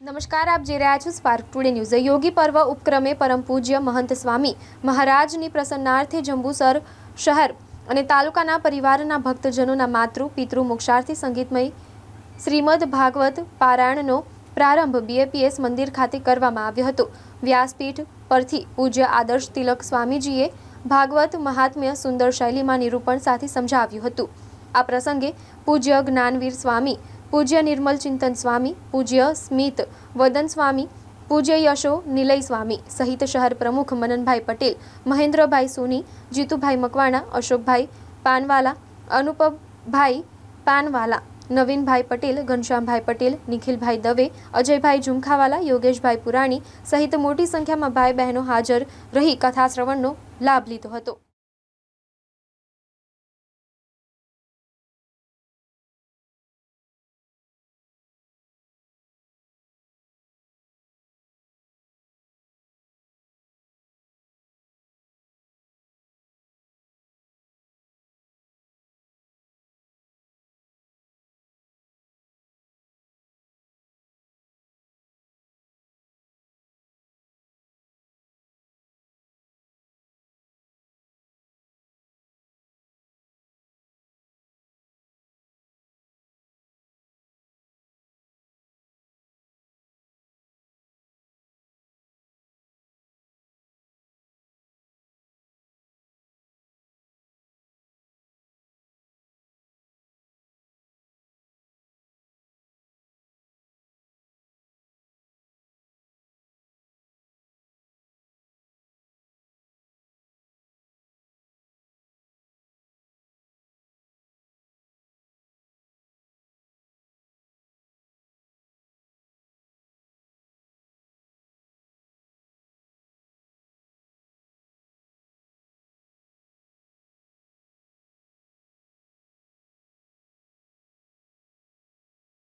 નમસ્કાર, આપ જે રહ્યા છો સ્પાર્ક ટુડે ન્યૂઝ યોગી પર્વ ઉપક્રમે પરમ પૂજ્ય મહંત સ્વામી મહારાજની પ્રસન્નાર્થે જંબુસર શહેર અને તાલુકાના પરિવારના ભક્તજનોના માતૃ, પિતૃ, મોક્ષાર્થી સંગીતમય શ્રીમદ ભાગવત પારાયણનો પ્રારંભ બીએપીએસ મંદિર ખાતે કરવામાં આવ્યો હતો. વ્યાસપીઠ પરથી પૂજ્ય આદર્શ તિલક સ્વામીજીએ ભાગવત મહાત્મ્ય સુંદર શૈલીમાં નિરૂપણ સાથે સમજાવ્યું હતું. આ પ્રસંગે પૂજ્ય જ્ઞાનવીર સ્વામી પૂજ્ય નિર્મલ ચિંતન સ્વામી, પૂજ્ય સ્મિત વદન સ્વામી, પૂજ્ય યશો નિલય સ્વામી સહિત શહેર પ્રમુખ મનનભાઈ પટેલ, મહેન્દ્રભાઈ સોની, જીતુભાઈ મકવાણા, અશોકભાઈ પાનવાલા, અનુપભાઈ પાનવાલા, નવીનભાઈ પટેલ, ઘનશ્યામભાઈ પટેલ, નિખિલભાઈ દવે, અજયભાઈ ઝુમખાવાલા, યોગેશભાઈ પુરાણી સહિત મોટી સંખ્યામાં ભાઈ બહેનો હાજર રહી કથા શ્રવણનો લાભ લીધો હતો.